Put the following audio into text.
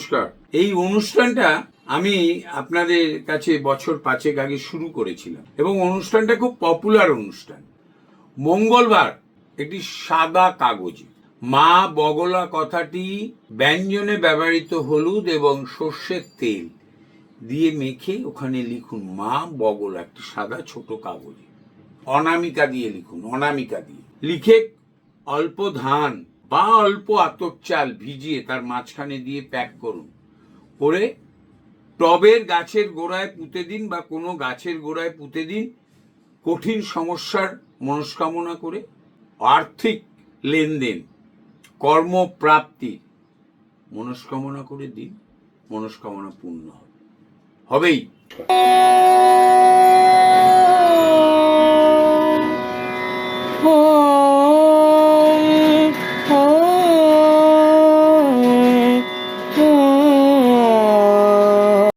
নমস্কার। এই অনুষ্ঠানটা আমি আপনাদের কাছে বছর পাঁচেক আগে শুরু করেছিলাম এবং অনুষ্ঠানটা খুব পপুলার অনুষ্ঠান। মঙ্গলবার একটি সাদা কাগজে মা বগলা কথাটি ব্যঞ্জনে ব্যবহৃত হলুদ এবং সর্ষের তেল দিয়ে মেখে ওখানে লিখুন, মা বগলা একটি সাদা ছোট কাগজে। অনামিকা দিয়ে লিখুন, অনামিকা দিয়ে। লিখে অল্প ধান বা অল্প আতর চাল ভিজিয়ে তার মাঝখানে দিয়ে প্যাক করুন। করে টবের গাছের গোড়ায় পুঁতে দিন বা কোনো গাছের গোড়ায় পুঁতে দিন। কঠিন সমস্যার মনস্কামনা করে আর্থিক লেনদেন কর্মপ্রাপ্তি মনস্কামনা করে দিন। মনস্কামনা পূর্ণ হবে। হবেই।